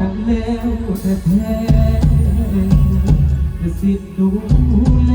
กันแล้วแต่แท้จะสิทธิ์ดูแล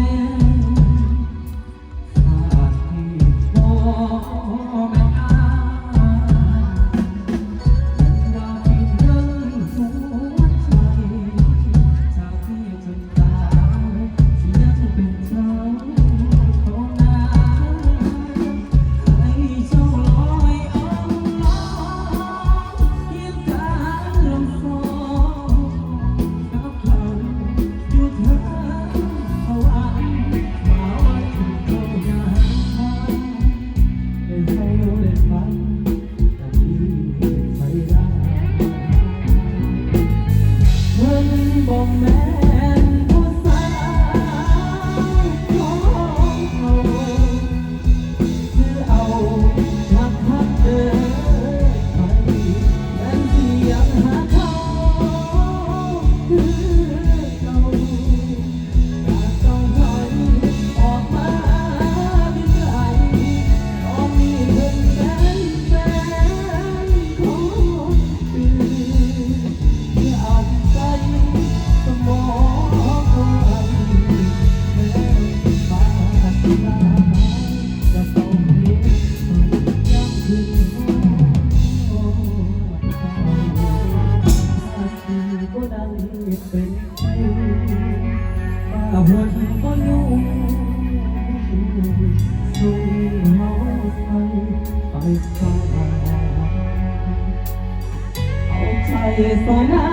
ส่งเฮาไปไปฟ้าเอาใจใส่น้ำ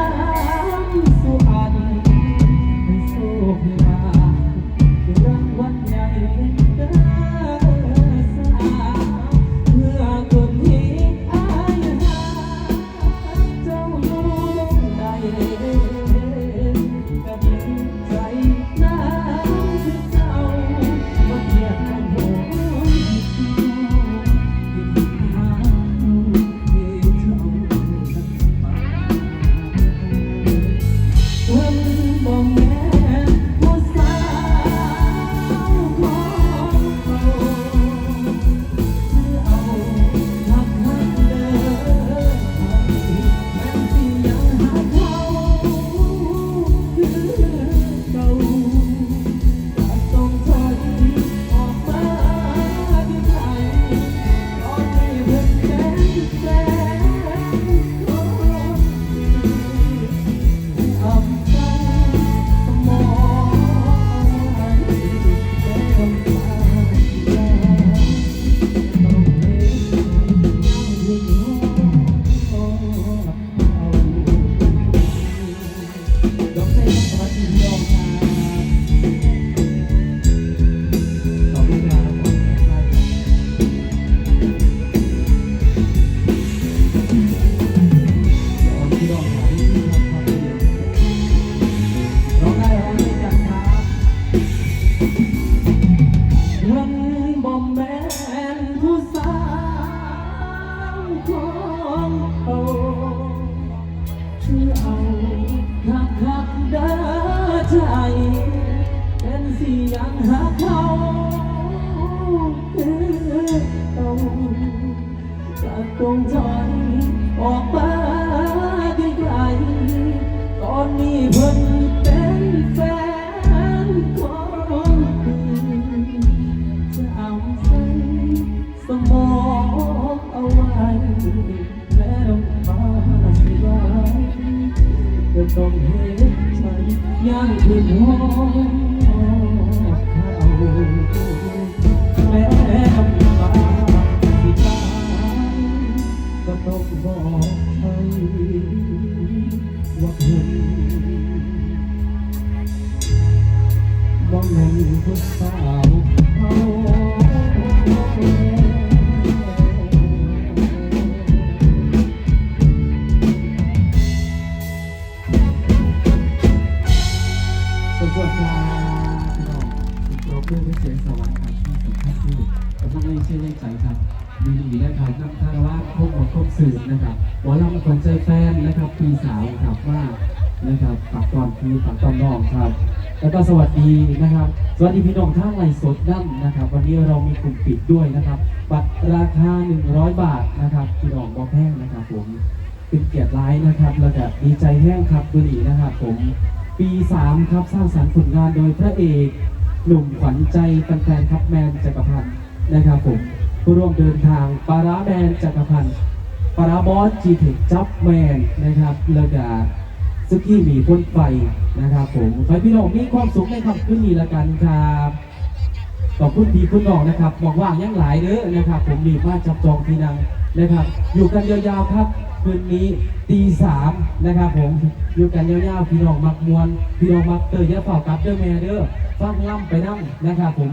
ยังหาเขาคือเอาจะต้องถอยออกมาไกลๆตอนนี้เพิ่นเป็นแฟนของคุณจะเอาใส่สมองเอาไว้แม้น้ำตาสิไหลก็ต้องเห็นใจยังคืนห้อง สวัสดีครับพี่น้องคุณโจ๊กเพื่อนเสียงสวรรค์ครับที่สุดท้ายที่กำลังเล่เชื่อเล่นใจครับมีหนีได้ครับนำคารวะครบหมดครบสื่อนะครับหมอลำขวัญใจแฟนนะครับปีสาวครับว่านะครับฝากตอนคือฝากตอนน้องครับ แล้วก็สวัสดีนะครับ สวัสดีพี่น้องท่างไลฟ์สดดั้มนะครับ วันนี้เรามีกลุ่มปิดด้วยนะครับ บัตรราคา 100 บาทนะครับพี่น้องบอแพงนะครับผมเป็นเกียรติร้ายนะครับ แล้วก็ดีใจแห้งครับวันนี้นะครับผม ปี 3 ครับสร้างสรรค์ผลงานโดยพระเอกหนุ่มขวัญใจแฟนๆครับแมนจักรพันธ์นะครับผมผู้ร่วมเดินทางปาราแมนจักรพันธ์ปาราบอสจีเทคจับแมนนะครับแล้วก็ซุกี้หมีพ่นไฟนะครับผมขอให้พี่น้องมีความสุขในคำขึ้นนี้ละกันครับขอบคุณพี่คุณน้องนะครับบอกว่ายังหลายเด้อนะครับ ผมมีมาจับจองที่นั่งนะครับ อยู่กันยาวๆครับ คืนนี้ตีสามนะครับผมอยู่กันยาวๆพี่น้องมักมวนพี่น้องมักเตยยาเฝ้ากลับเด้อแม่เด้อฟังล่ำไปนั่งนะครับผม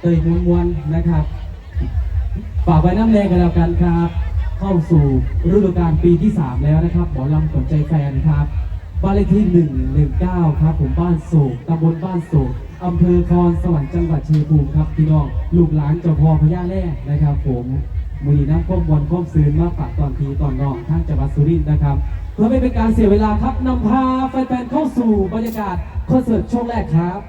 เตยมวนมวนนะครับฝากไว้น้ำแรงกันแล้วกันครับ เข้าสู่ฤดูกาลปีที่ 3 แล้วนะครับหมอลำขวัญใจแฟนครับบ้านเลขที่ 119 ครับ ผมบ้านโศกตำบลบ้านโศกอำเภอคอนสวรรค์จังหวัดชัยภูมิครับพี่น้องลูกหลานเจ้าพ่อพญาแร่นะครับผม มือนี้น้ำก้มบอลก้มซืนมาฝากตอนทีตอนนองทางจังหวัดสุรินทร์นะครับเพื่อไม่เป็นการเสียเวลาครับนำพาแฟนๆเข้าสู่บรรยากาศคอนเสิร์ตช่วงแรกครับ